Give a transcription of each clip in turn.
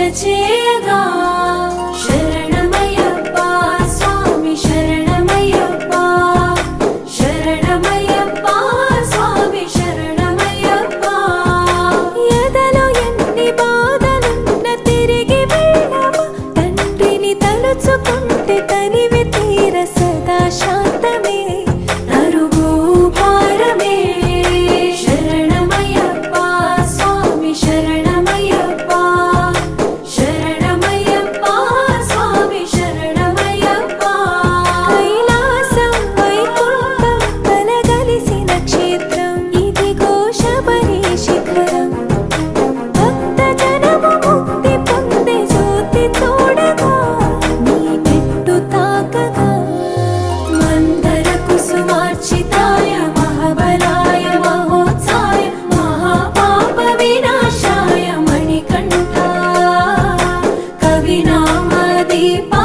এসেছে গা।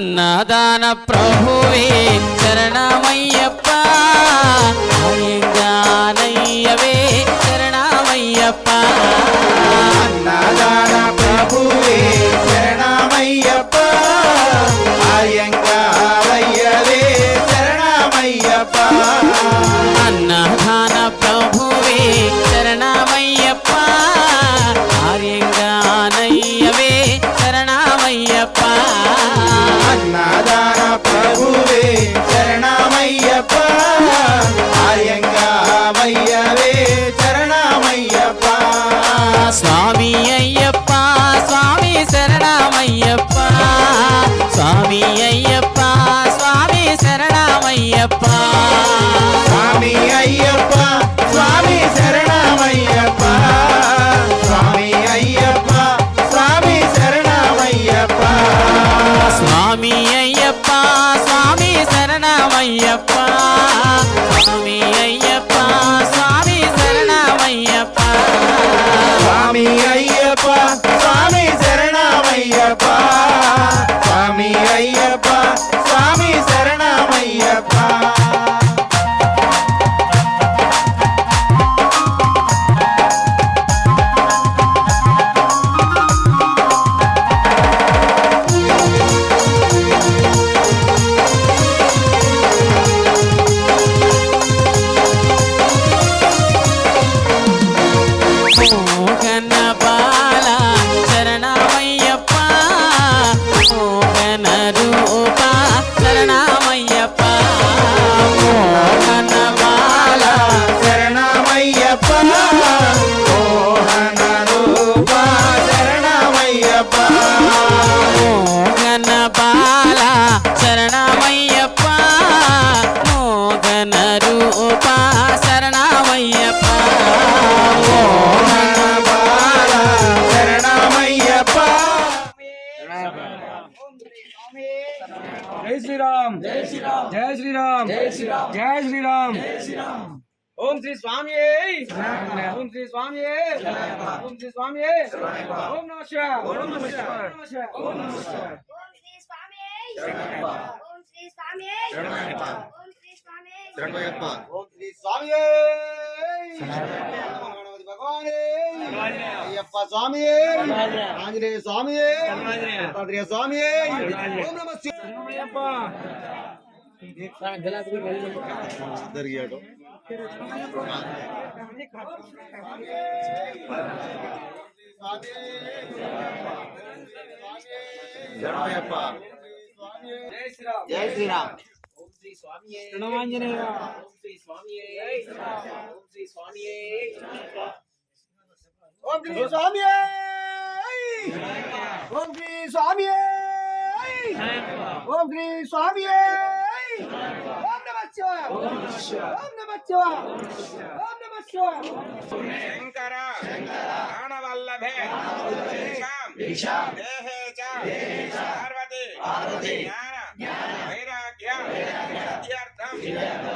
అన్నదాన ప్రభువే శరణమయ్యప్ప జై శ్రీరామ్. జై శ్రీరామ్. జై శ్రీరామ్. జై శ్రీరామ్. జై శ్రీరామ్. జై శ్రీరామ్. ఓం శ్రీ స్వామి. ఓం శ్రీ స్వామి. ఓం శ్రీ స్వామి. ఓం నమ శివాయ. ఓం నమ శివాయ ఓం నమ శివాయ. ఓం నమ శివాయ. ఓం శ్రీ స్వామి. ఓం శ్రీ స్వామి. ఓం శ్రీ స్వామి. ఓం శ్రీ స్వామి. ಭಗವಾನೇ ಅಯ್ಯಪ್ಪ ಸ್ವಾಮಿಯೇ ಆಂಜನೇಯ ಸ್ವಾಮಿಯೇ ದತ್ತಾತ್ರೇಯ ಸ್ವಾಮಿಯೇ ಓಂ ನಮಃ ಶಿವಯ್ಯಪ್ಪ ಜಯ ಶ್ರೀರಾಮ್ ಪ್ರಣವಾಂಜನೇಯ ಶ್ರೀ ಸ್ವಾಮಿಯೇ ಶ್ರೀ ಸ್ವಾಮಿಯೇ ఓం శ్రీ స్వామి ఓం శ్రీ స్వామి ఓం శ్రీ స్వామి ఓం నమ శివాయ! ఓం నమ శివాయ! ఓం నమ శివాయ! శంకర ప్రాణవల్లభే దేహే చ పార్వతి జ్ఞాన వైరాగ్య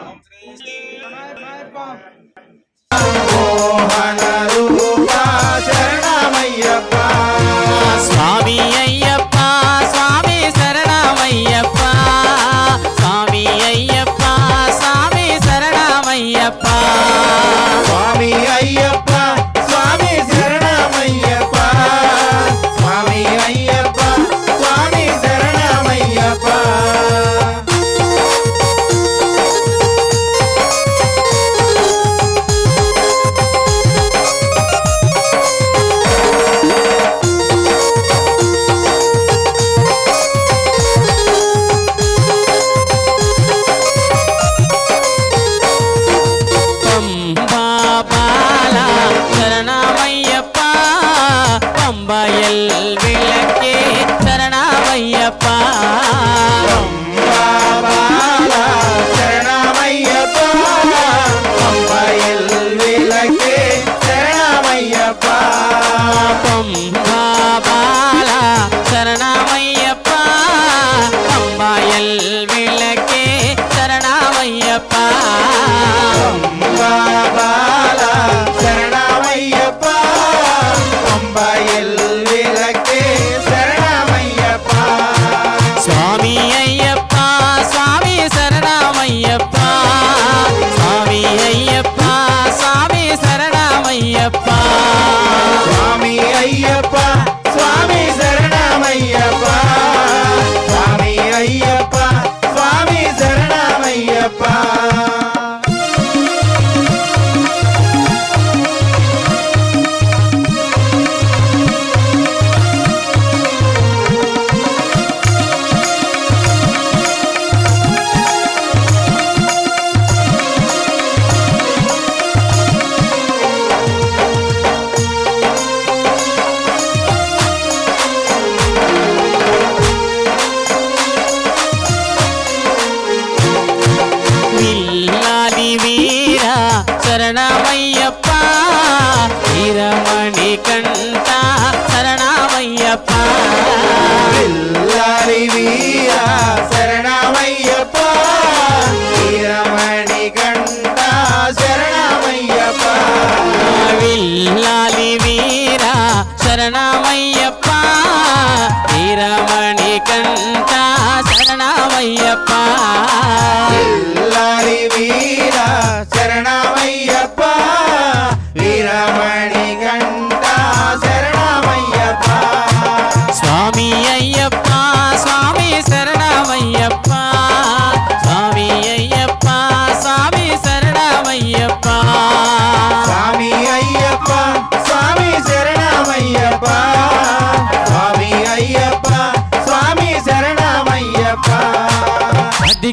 ఓం శ్రీ మోహన రూప Yeah,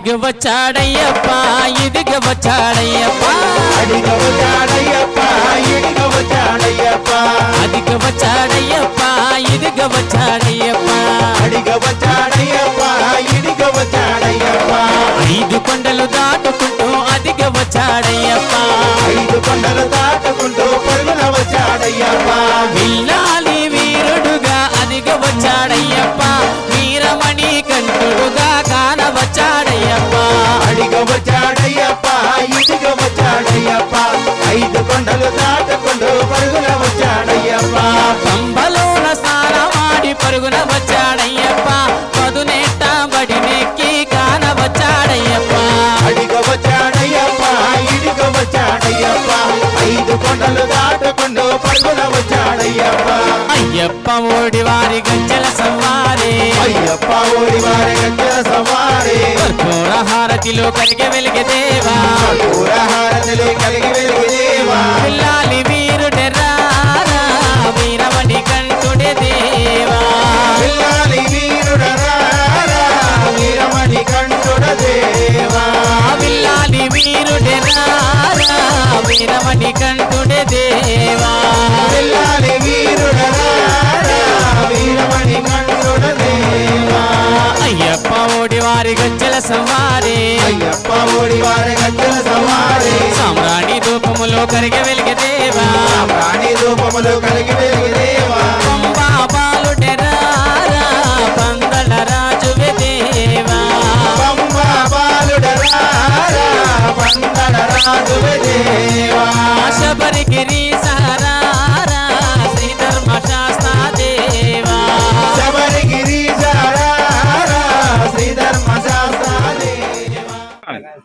అడిగ వచ్చాడయ్యప్ప ఇదిగ వచ్చాడయ్యప్ప అడిగ వచ్చాడయ్యప్ప ఇడిగ వచ్చాడయ్యప్ప అదిగ వచ్చాడయ్యప్ప ఇదిగ వచ్చాడయ్యప్ప అడిగ వచ్చాడయ్యప్ప పరుగున వచ్చాడయ్యప్ప అయ్యప్ప ఓడి వారి గజ్జల సవారే. అయ్యప్ప ఓడి వారి గంటల సవారి. కర్పూర హారతిలో కరిగె వెలిగె దేవా. పూరహారతిలో కలిగి వెలుగుదేవా పిల్లాలి వీరుడెర్రారా వీరమణి కంటుడే దేవా. పిల్లాలి వీరుడరారా వీరమణి కంఠుడ దేవా. పిల్లాలి వీరుడెర్రారా వీరమణి ప్రాణి రూపములు కలిగి వెలుగుదేవా పంబా బాలుడెర్రారా పందల రాజువే దేవా. పంబ బాలుడరారా పందల రాజువే దేవా. శబరిగిరి సహరారా శ్రీ ధర్మ శాస్త్ర దేవా. శబరిగిరి జరారా శ్రీధర్మ శాస్త్ర దేవా.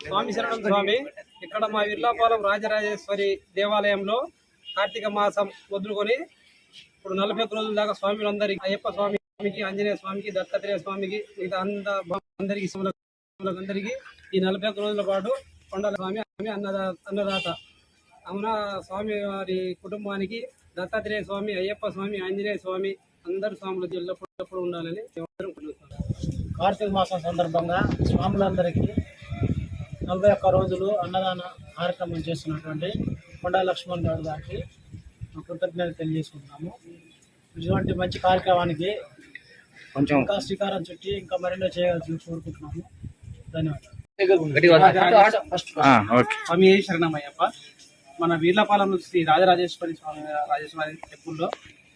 స్వామి శరణం స్వామి ఇక్కడ మా విర్లాపాలెం రాజరాజేశ్వరి దేవాలయంలో కార్తీక మాసం వదులుకొని ఇప్పుడు నలభై ఒక్క రోజుల దాకా స్వామిలందరికీ అయ్యప్ప స్వామికి ఆంజనేయ స్వామికి దత్తాత్రేయ స్వామికి మిగతా అంద అందరికి అందరికీ ఈ నలభై ఒక్క రోజుల పాటు కొండల స్వామి ఆమె అన్నదా అన్నదాత. అవున స్వామి వారి కుటుంబానికి దత్తాత్రేయ స్వామి అయ్యప్ప స్వామి ఆంజనేయ స్వామి అందరు స్వాములు ఎల్లప్పుడప్పుడు ఉండాలని కార్తీక మాసం సందర్భంగా స్వాములందరికీ నలభై ఒక్క రోజులు అన్నదాన కార్యక్రమం చేస్తున్నటువంటి కొండా లక్ష్మణ్ గౌడ్ గారికి మా కృతజ్ఞతలు తెలియజేసుకుంటున్నాము. ఇటువంటి మంచి కార్యక్రమానికి కొంచెం ఇంకా శ్రీకారం చుట్టి ఇంకా మరెన్నో చేయాల్సి కోరుకుంటున్నాము. ధన్యవాదాలు. స్వామి శరణమయ్యప్ప? మన వీర్లపాలెం నుంచి శ్రీ రాజరాజేశ్వరి స్వామి రాజేశ్వరి టెంపుల్లో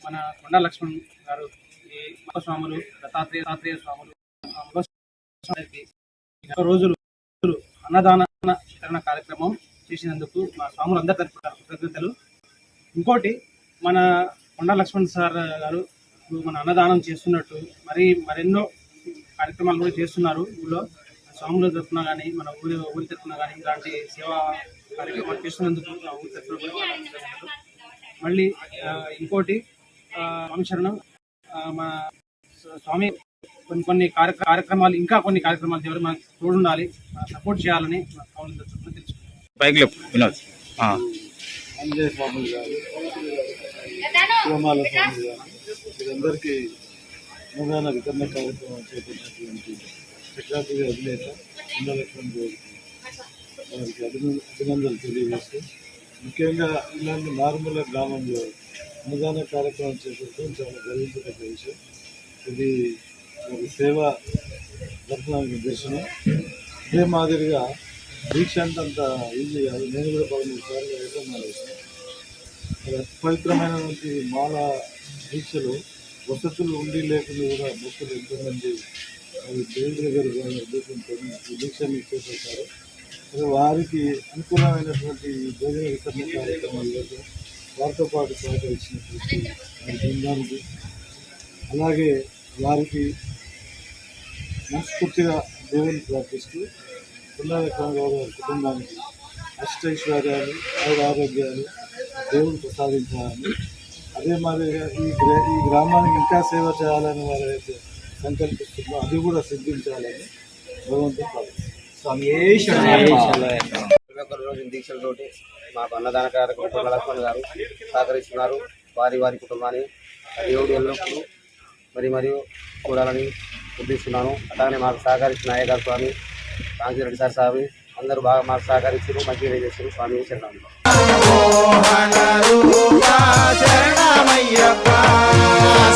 మన కొండ లక్ష్మణ్ గారు స్వాములు దత్తాత్రేయ దత్తాత్రేయ స్వాములు రోజులు అన్నదాన వితరణ కార్యక్రమం చేసినందుకు మా స్వాములు అందరి తరఫున కృతజ్ఞతలు. ఇంకోటి మన కొండ లక్ష్మణ్ సార్ గారు ఇప్పుడు మన అన్నదానం చేస్తున్నట్టు మరి మరెన్నో కార్యక్రమాలు కూడా చేస్తున్నారు ఊళ్ళో. స్వాముల తరఫున కానీ మన ఊరి ఊరి తరఫున కానీ ఇలాంటి సేవా కార్యక్రమాలు చేస్తున్నందుకు మా ఊరి తరఫున మళ్ళీ ఇంకోటి ఆ, మన స్వామి కొన్ని కొన్ని కార్య- కార్యక్రమాలు ఇంకా కొన్ని కార్యక్రమాలు చేయాలి మనకు తోడుండాలి. సపోర్ట్ చేయాలని మా తెలుసు తరఫున పైకి లేపు వినోద్ ఆ. ఆంజనేయ స్వాములు గారు శివమాల స్వామి గారు వీరందరికీ అన్నదాన వితరణ కార్యక్రమం చేపట్టినటువంటి చక్రాద్రి అధినేత ఇంద్రలక్ష్మణ్ గారికి వారికి అభినందనలు తెలియజేస్తూ ముఖ్యంగా ఇలాంటి మారుమూల గ్రామంలో అన్నదాన కార్యక్రమం చేపట్టడం చాలా గర్వించదగ్గ విషయం. ఇది ఒక సేవా దర్శనానికి దర్శనం ఇదే మాదిరిగా దీక్ష అంటే అంత ఈజీ కాదు. నేను కూడా పదమూడు సార్లు వేయటం మానేసాను పవిత్రమైనటువంటి మాల దీక్షలు వసతులు ఉండి లేకుండా కూడా భక్తులు ఎంతోమంది అది దేవుడి దగ్గర ఉద్దేశంతో ఈ దీక్షని చేపడతారు మరి వారికి అనుకూలమైనటువంటి ఈ భోజన వితరణ కార్యక్రమాలు వారితో పాటు సహకరించినటువంటి బృందానికి అలాగే వారికి మనస్ఫూర్తిగా దేవుని ప్రార్థిస్తూ పుల్లాల రామరావు కుటుంబానికి. అష్టైశ్వర్యాలు ఆయుర ఆరోగ్యాలు దేవుడు ప్రసాదించాలని. అదే మాదిరిగా ఈ ఈ గ్రామానికి ఇంకా సేవ చేయాలని వారైతే సంకల్పిస్తున్నారో అది కూడా సిద్ధించాలని భగవంతుడు ప్రార్థిస్తున్నాను ఇరవై రోజు దీక్షలతోటి మాకు అన్నదాన కార్యక్రమం లక్ష్మణ్ గారు సహకరిస్తున్నారు వారి వారి కుటుంబాన్ని. దేవుడు ఎల్లప్పుడూ మరి మరియు చూడాలని ఉద్దేశిస్తున్నాను. అలానే మాకు సహకరించిన అయ్యగారు స్వామి కాంతి రెడ్డి సార్ స్వామి అందరూ బాగా మాకు సహకరించారు మంచిగా చేశారు స్వామి శరణం మోహన రూపా శరణమయ్యప్ప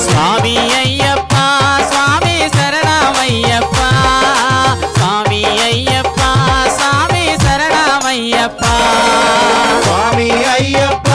స్వామి అయ్యప్ప స్వామి శరణమయ్యప్ప స్వామి అయ్యప్ప స్వామి శరణమయ్యప్ప స్వామి అయ్యప్ప